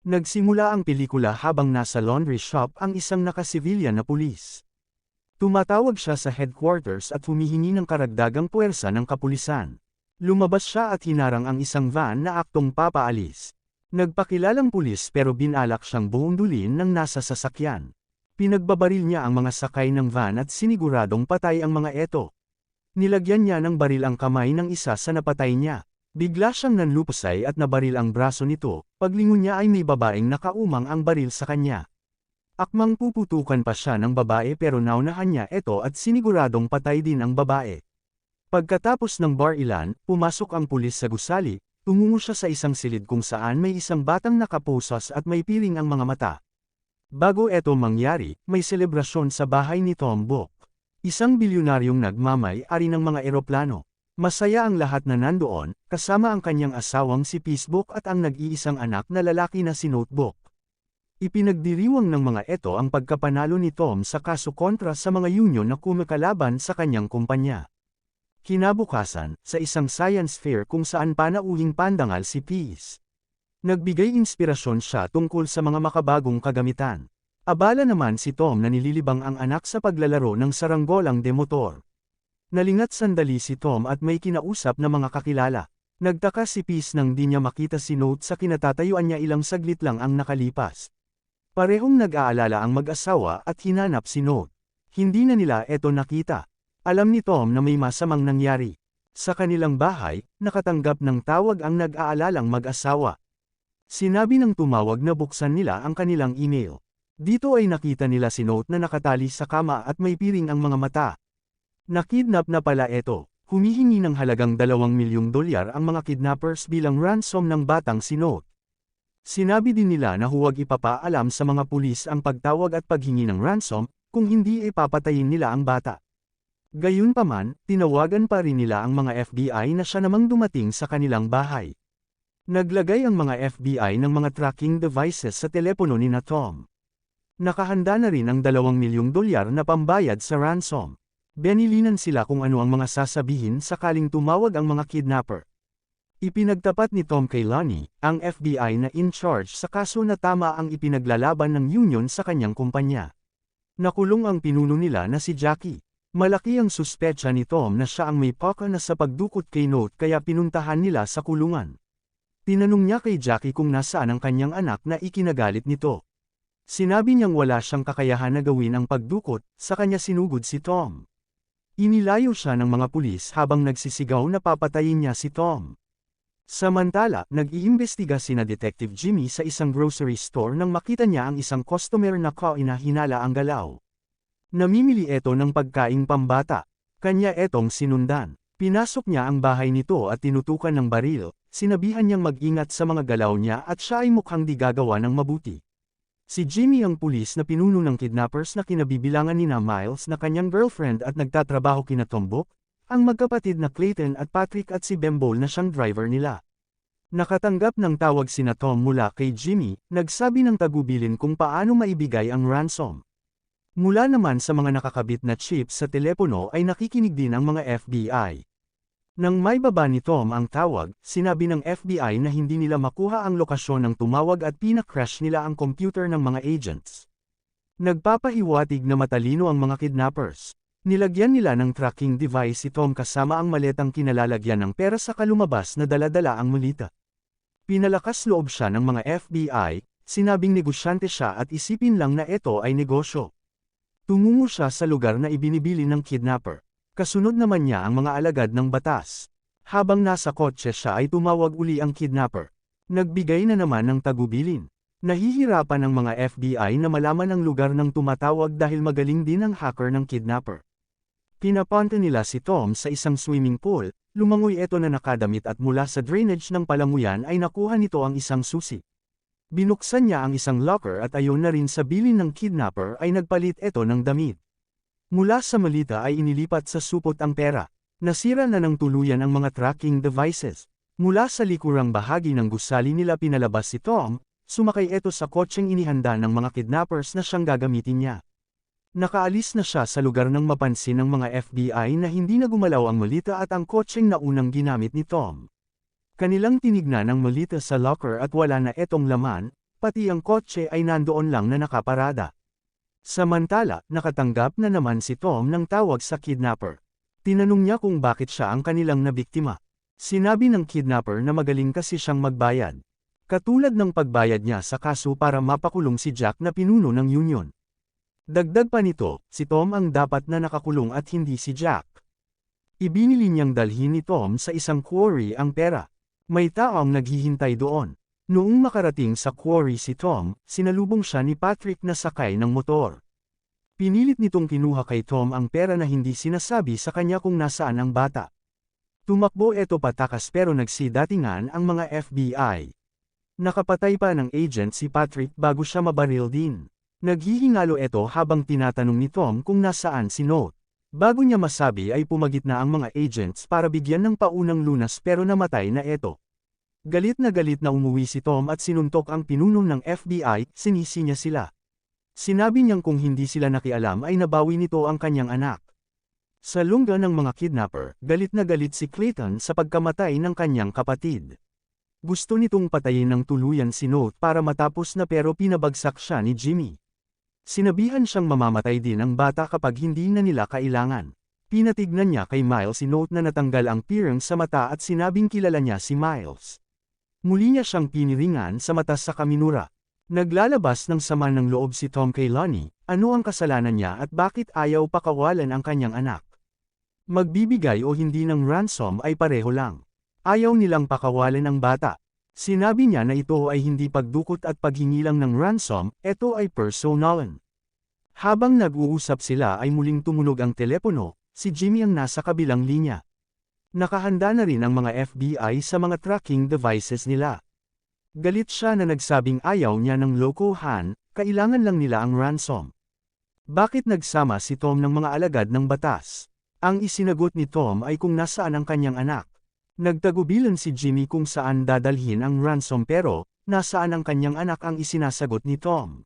Nagsimula ang pelikula habang nasa laundry shop ang isang nakasibilyan na pulis. Tumatawag siya sa headquarters at humihingi ng karagdagang puwersa ng kapulisan. Lumabas siya at hinarang ang isang van na aktong papaalis. Nagpakilalang pulis pero binalak siyang buundulin ng nasa sasakyan. Pinagbabaril niya ang mga sakay ng van at siniguradong patay ang mga eto. Nilagyan niya ng baril ang kamay ng isa sa napatay niya. Bigla siyang nanlupasay at nabaril ang braso nito, paglingon niya ay may babaeng nakaumang ang baril sa kanya. Akmang puputukan pa siya ng babae pero naunahan niya ito at siniguradong patay din ang babae. Pagkatapos ng bar ilan, pumasok ang pulis sa gusali, tumungo siya sa isang silid kung saan may isang batang nakaposas at may piling ang mga mata. Bago eto mangyari, may selebrasyon sa bahay ni Tom Book. Isang bilyonaryong nagmamay-ari ng mga eroplano. Masaya ang lahat na nandoon, kasama ang kanyang asawang si Peacebook at ang nag-iisang anak na lalaki na si Notebook. Ipinagdiriwang ng mga eto ang pagkapanalo ni Tom sa kaso kontra sa mga union na kumakalaban sa kanyang kumpanya. Kinabukasan, sa isang science fair kung saan panauhing pandangal si Peace. Nagbigay inspirasyon siya tungkol sa mga makabagong kagamitan. Abala naman si Tom na nililibang ang anak sa paglalaro ng saranggolang de motor. Nalingat sandali si Tom at may kinausap na mga kakilala. Nagtaka si Peace nang di niya makita si Note sa kinatatayuan niya ilang saglit lang ang nakalipas. Parehong nag-aalala ang mag-asawa at hinanap si Note. Hindi na nila eto nakita. Alam ni Tom na may masamang nangyari. Sa kanilang bahay, nakatanggap ng tawag ang nag-aalalang mag-asawa. Sinabi ng tumawag na buksan nila ang kanilang email. Dito ay nakita nila si Note na nakatali sa kama at may piring ang mga mata. Nakidnap na pala ito. Humihingi ng halagang 2 milyong dolyar ang mga kidnappers bilang ransom ng batang si Note. Sinabi din nila na huwag ipapaalam sa mga pulis ang pagtawag at paghingi ng ransom, kung hindi ipapatayin nila ang bata. Gayunpaman, tinawagan pa rin nila ang mga FBI na siya namang dumating sa kanilang bahay. Naglagay ang mga FBI ng mga tracking devices sa telepono ni na Tom. Nakahanda na rin ang 2 milyong dolyar na pambayad sa ransom. Benilinan sila kung ano ang mga sasabihin sakaling tumawag ang mga kidnapper. Ipinagtapat ni Tom kay Lonnie, ang FBI na in charge sa kaso na tama ang ipinaglalaban ng union sa kanyang kumpanya. Nakulong ang pinuno nila na si Jackie. Malaki ang suspetsa ni Tom na siya ang may paka na sa pagdukot kay Note kaya pinuntahan nila sa kulungan. Tinanong niya kay Jackie kung nasaan ang kanyang anak na ikinagalit nito. Sinabi niyang wala siyang kakayahan na gawin ang pagdukot, sa kanya sinugod si Tom. Inilayo siya ng mga pulis habang nagsisigaw na papatayin niya si Tom. Samantala, nag-iimbestiga sina Detective Jimmy sa isang grocery store nang makita niya ang isang customer na kainahinala ang galaw. Namimili ito ng pagkaing pambata. Kanya etong sinundan. Pinasok niya ang bahay nito at tinutukan ng baril, sinabihan niyang mag-ingat sa mga galaw niya at siya ay mukhang di gagawa ng mabuti. Si Jimmy ang pulis na pinuno ng kidnappers na kinabibilangan ni na Miles na kanyang girlfriend at nagtatrabaho kina Tombok, ang magkapatid na Clayton at Patrick at si Bembol na siyang driver nila. Nakatanggap ng tawag sina Tom mula kay Jimmy, nagsabi ng tagubilin kung paano maibigay ang ransom. Mula naman sa mga nakakabit na chip sa telepono ay nakikinig din ang mga FBI. Nang may baba ni Tom ang tawag, sinabi ng FBI na hindi nila makuha ang lokasyon ng tumawag at pinacrash nila ang computer ng mga agents. Nagpapahiwatig na matalino ang mga kidnappers. Nilagyan nila ng tracking device si Tom kasama ang maletang kinalalagyan ng pera sa kalumabas na daladala ang mulita. Pinalakas loob siya ng mga FBI, sinabing negosyante siya at isipin lang na ito ay negosyo. Tumungo siya sa lugar na ibinibili ng kidnapper. Kasunod naman niya ang mga alagad ng batas. Habang nasa kotse siya ay tumawag uli ang kidnapper. Nagbigay na naman ng tagubilin. Nahihirapan ang mga FBI na malaman ang lugar ng tumatawag dahil magaling din ang hacker ng kidnapper. Pinapunta nila si Tom sa isang swimming pool, lumangoy ito na nakadamit at mula sa drainage ng palanguyan ay nakuha nito ang isang susi. Binuksan niya ang isang locker at ayon na rin sa bilin ng kidnapper ay nagpalit ito ng damit. Mula sa malita ay inilipat sa supot ang pera. Nasira na ng tuluyan ang mga tracking devices. Mula sa likurang bahagi ng gusali nila pinalabas si Tom, sumakay ito sa kotseng inihanda ng mga kidnappers na siyang gagamitin niya. Nakaalis na siya sa lugar ng mapansin ng mga FBI na hindi na gumalaw ang malita at ang kotseng na unang ginamit ni Tom. Kanilang tinignan ang malita sa locker at wala na etong laman, pati ang kotse ay nandoon lang na nakaparada. Samantala, nakatanggap na naman si Tom ng tawag sa kidnapper. Tinanong niya kung bakit siya ang kanilang nabiktima. Sinabi ng kidnapper na magaling kasi siyang magbayad. Katulad ng pagbayad niya sa kaso para mapakulong si Jack na pinuno ng union. Dagdag pa nito, si Tom ang dapat na nakakulong at hindi si Jack. Ibinili niyang dalhin ni Tom sa isang quarry ang pera. May tao ang naghihintay doon. Noong makarating sa quarry si Tom, sinalubong siya ni Patrick na sakay ng motor. Pinilit nitong kinuha kay Tom ang pera na hindi sinasabi sa kanya kung nasaan ang bata. Tumakbo eto patakas pero nagsidatingan ang mga FBI. Nakapatay pa ng agent si Patrick bago siya mabaril din. Naghihingalo eto habang tinatanong ni Tom kung nasaan si Note. Bago niya masabi ay pumagit na ang mga agents para bigyan ng paunang lunas pero namatay na eto. Galit na galit na umuwi si Tom at sinuntok ang pinunong ng FBI, sinisi niya sila. Sinabi niyang kung hindi sila nakialam ay nabawi nito ang kanyang anak. Sa lungga ng mga kidnapper, galit na galit si Clayton sa pagkamatay ng kanyang kapatid. Gusto nitong patayin ng tuluyan si Note para matapos na pero pinabagsak siya ni Jimmy. Sinabihan siyang mamamatay din ang bata kapag hindi na nila kailangan. Pinatignan niya kay Miles si Note na natanggal ang pirang sa mata at sinabing kilala niya si Miles. Muli niya siyang piniringan sa mata sa kaminura. Naglalabas ng sama ng loob si Tom kay Lonnie, ano ang kasalanan niya at bakit ayaw pakawalan ang kanyang anak. Magbibigay o hindi ng ransom ay pareho lang. Ayaw nilang pakawalan ang bata. Sinabi niya na ito ay hindi pagdukot at paghingi lang ng ransom, ito ay personalan. Habang nag-uusap sila ay muling tumunog ang telepono, si Jimmy ang nasa kabilang linya. Nakahanda na rin ang mga FBI sa mga tracking devices nila. Galit siya na nagsabing ayaw niya ng lokohan, kailangan lang nila ang ransom. Bakit nagsama si Tom ng mga alagad ng batas? Ang isinagot ni Tom ay kung nasaan ang kanyang anak. Nagtagubilan si Jimmy kung saan dadalhin ang ransom pero, nasaan ang kanyang anak ang isinasagot ni Tom.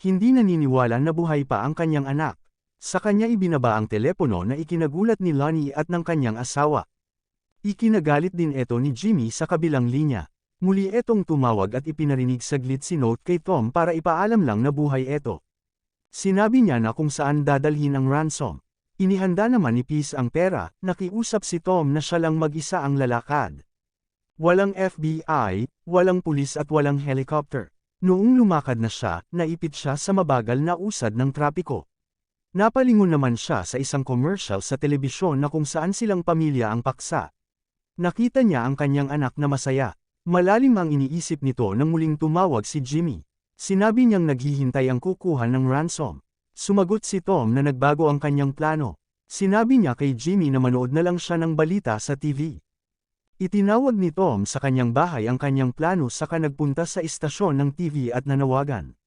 Hindi naniniwala na buhay pa ang kanyang anak. Sa kanya ibinaba ang telepono na ikinagulat ni Lonnie at ng kanyang asawa. Ikinagalit din ito ni Jimmy sa kabilang linya. Muli etong tumawag at ipinarinig saglit si Note kay Tom para ipaalam lang na buhay eto. Sinabi niya na kung saan dadalhin ang ransom. Inihanda naman ni Peace ang pera, nakiusap si Tom na siya lang mag-isa ang lalakad. Walang FBI, walang pulis at walang helicopter. Noong lumakad na siya, naipit siya sa mabagal na usad ng trapiko. Napalingon naman siya sa isang commercial sa telebisyon na kung saan silang pamilya ang paksa. Nakita niya ang kanyang anak na masaya. Malalim ang iniisip nito nang muling tumawag si Jimmy. Sinabi niyang naghihintay ang kukuha ng ransom. Sumagot si Tom na nagbago ang kanyang plano. Sinabi niya kay Jimmy na manood na lang siya ng balita sa TV. Itinawag ni Tom sa kanyang bahay ang kanyang plano saka nagpunta sa istasyon ng TV at nanawagan.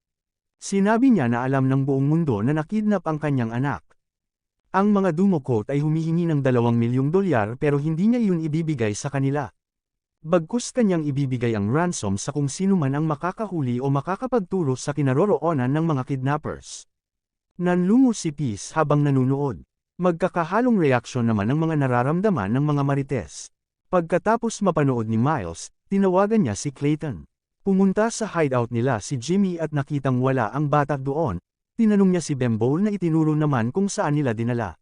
Sinabi niya na alam ng buong mundo na nakidnap ang kanyang anak. Ang mga dumukot ay humihingi ng dalawang milyong dolyar pero hindi niya iyon ibibigay sa kanila. Bagkus kanyang ibibigay ang ransom sa kung sino man ang makakahuli o makakapagturo sa kinaroroonan ng mga kidnappers. Nanlungo si Peace habang nanunood. Magkakahalong reaksyon naman ang mga nararamdaman ng mga marites. Pagkatapos mapanood ni Miles, tinawagan niya si Clayton. Pumunta sa hideout nila si Jimmy at nakitang wala ang bata doon, tinanong niya si Bembol na itinuro naman kung saan nila dinala.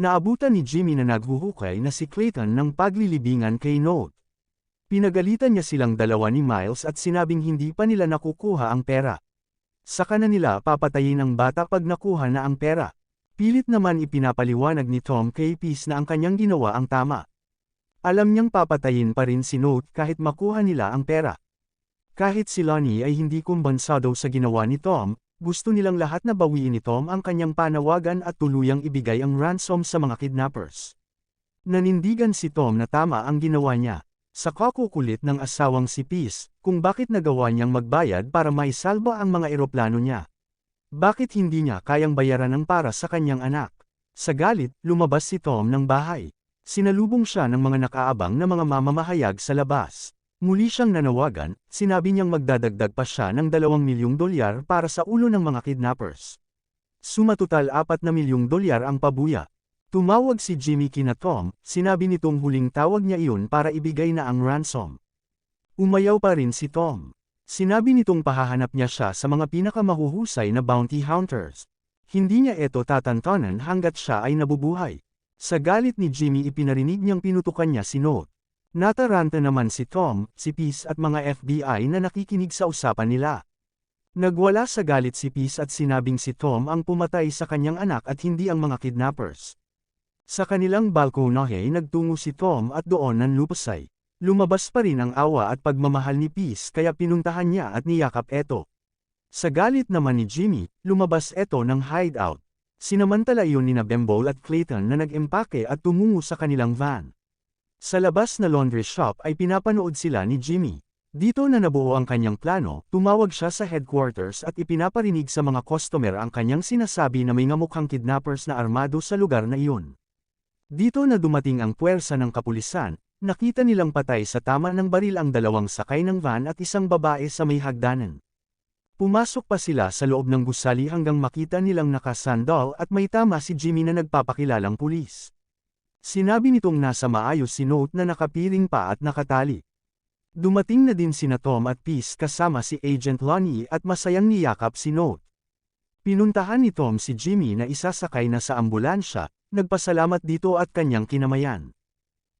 Naabutan ni Jimmy na naghuhukay na si Clayton ng paglilibingan kay Note. Pinagalitan niya silang dalawa ni Miles at sinabing hindi pa nila nakukuha ang pera. Saka na nila papatayin ang bata pag nakuha na ang pera. Pilit naman ipinapaliwanag ni Tom kay Peace na ang kanyang ginawa ang tama. Alam niyang papatayin pa rin si Note kahit makuha nila ang pera. Kahit si Lonnie ay hindi kumbansado sa ginawa ni Tom, gusto nilang lahat na bawiin ni Tom ang kanyang panawagan at tuluyang ibigay ang ransom sa mga kidnappers. Nanindigan si Tom na tama ang ginawa niya. Sa kakukulit ng asawang si Peace, kung bakit nagawa niyang magbayad para maisalba ang mga eroplano niya. Bakit hindi niya kayang bayaran ng para sa kanyang anak? Sa galit, lumabas si Tom ng bahay. Sinalubong siya ng mga nakaabang na mga mamamahayag sa labas. Muli siyang nanawagan, sinabi niyang magdadagdag pa siya ng 2 milyong dolyar para sa ulo ng mga kidnappers. Sumatotal 4 na milyong dolyar ang pabuya. Tumawag si Jimmy kina Tom, sinabi nitong huling tawag niya iyon para ibigay na ang ransom. Umayaw pa rin si Tom. Sinabi nitong pahahanap niya siya sa mga pinakamahuhusay na bounty hunters. Hindi niya ito tatantanan hanggat siya ay nabubuhay. Sa galit ni Jimmy ipinarinig niyang pinutukan niya si Note. Nataranta naman si Tom, si Peace at mga FBI na nakikinig sa usapan nila. Nagwala sa galit si Peace at sinabing si Tom ang pumatay sa kanyang anak at hindi ang mga kidnappers. Sa kanilang balkonahe nagtungo si Tom at doon nanlupasay. Lumabas pa rin ang awa at pagmamahal ni Peace kaya pinuntahan niya at niyakap eto. Sa galit naman ni Jimmy, lumabas eto ng hideout. Sinamantala iyon ni na Bembol at Clayton na nag-empake at tumungo sa kanilang van. Sa labas na laundry shop ay pinapanood sila ni Jimmy. Dito na nabuo ang kanyang plano, tumawag siya sa headquarters at ipinaparinig sa mga customer ang kanyang sinasabi na may ngamukhang kidnappers na armado sa lugar na iyon. Dito na dumating ang puwersa ng kapulisan, nakita nilang patay sa tama ng baril ang dalawang sakay ng van at isang babae sa may hagdanan. Pumasok pa sila sa loob ng gusali hanggang makita nilang nakasandal at may tama si Jimmy na nagpapakilalang pulis. Sinabi nitong nasa maayos si Note na nakapiring pa at nakatali. Dumating na din sina Tom at Peace kasama si Agent Lonnie at masayang niyakap si Note. Pinuntahan ni Tom si Jimmy na isasakay na sa ambulansya, nagpasalamat dito at kanyang kinamayan.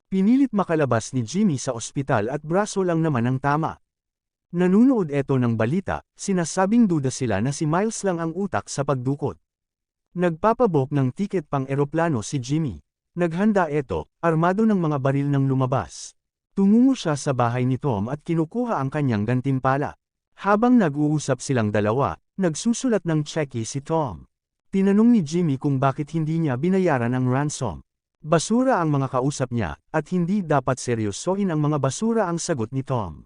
Pinilit makalabas ni Jimmy sa ospital at braso lang naman ang tama. Nanunood eto ng balita, sinasabing duda sila na si Miles lang ang utak sa pagdukot. Nagpapabok ng tiket pang eroplano si Jimmy. Naghanda ito, armado ng mga baril ng lumabas. Tumungo siya sa bahay ni Tom at kinukuha ang kanyang gantimpala. Habang nag-uusap silang dalawa, nagsusulat ng cheque si Tom. Tinanong ni Jimmy kung bakit hindi niya binayaran ang ransom. Basura ang mga kausap niya, at hindi dapat seryosohin ang mga basura ang sagot ni Tom.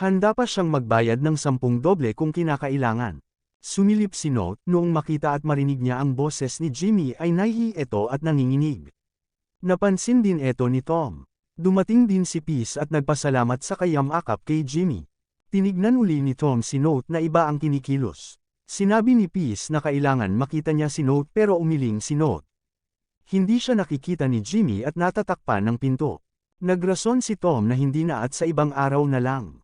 Handa pa siyang magbayad ng sampung doble kung kinakailangan. Sumilip si Note noong makita at marinig niya ang boses ni Jimmy ay nahihi ito at nanginginig. Napansin din ito ni Tom. Dumating din si Peace at nagpasalamat sa kayamakap kay Jimmy. Tinignan uli ni Tom si Note na iba ang kinikilos. Sinabi ni Peace na kailangan makita niya si Note pero umiling si Note. Hindi siya nakikita ni Jimmy at natatakpan ng pinto. Nagrason si Tom na hindi na at sa ibang araw na lang.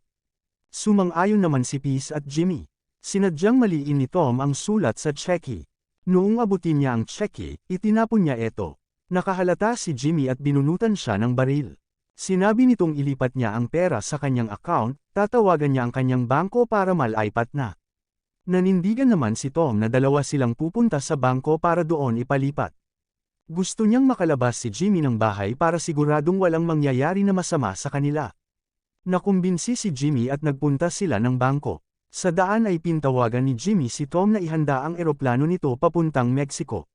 Sumang-ayon naman si Peace at Jimmy. Sinadyang maliin ni Tom ang sulat sa cheque. Noong abutin niya ang cheque, itinapon niya ito. Nakahalata si Jimmy at binunutan siya ng baril. Sinabi nitong ilipat niya ang pera sa kanyang account, tatawagan niya ang kanyang bangko para malaipat na. Nanindigan naman si Tom na dalawa silang pupunta sa bangko para doon ipalipat. Gusto niyang makalabas si Jimmy ng bahay para siguradong walang mangyayari na masama sa kanila. Nakumbinsi si Jimmy at nagpunta sila ng bangko. Sa daan ay pintawagan ni Jimmy si Tom na ihanda ang eroplano nito papuntang Mexico.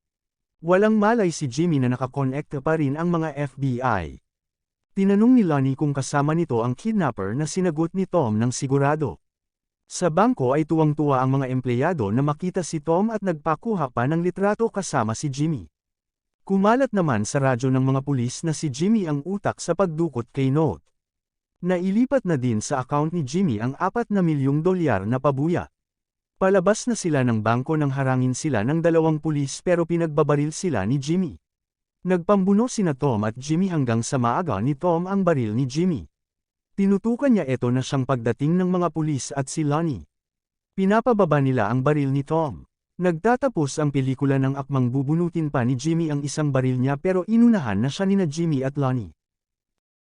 Walang malay si Jimmy na nakakonekta pa rin ang mga FBI. Tinanong ni Lonnie kung kasama nito ang kidnapper na sinagot ni Tom ng sigurado. Sa bangko ay tuwang-tuwa ang mga empleyado na makita si Tom at nagpakuha pa ng litrato kasama si Jimmy. Kumalat naman sa radyo ng mga pulis na si Jimmy ang utak sa pagdukot kay Note. Nailipat na din sa account ni Jimmy ang 4 na milyong dolyar na pabuya. Palabas na sila ng bangko nang harangin sila ng dalawang pulis pero pinagbabaril sila ni Jimmy. Nagpambuno sina Tom at Jimmy hanggang sa maaga ni Tom ang baril ni Jimmy. Tinutukan niya ito na siyang pagdating ng mga pulis at si Lonnie. Pinapababa nila ang baril ni Tom. Nagtatapos ang pelikula ng akmang bubunutin pa ni Jimmy ang isang baril niya pero inunahan na siya nina Jimmy at Lonnie.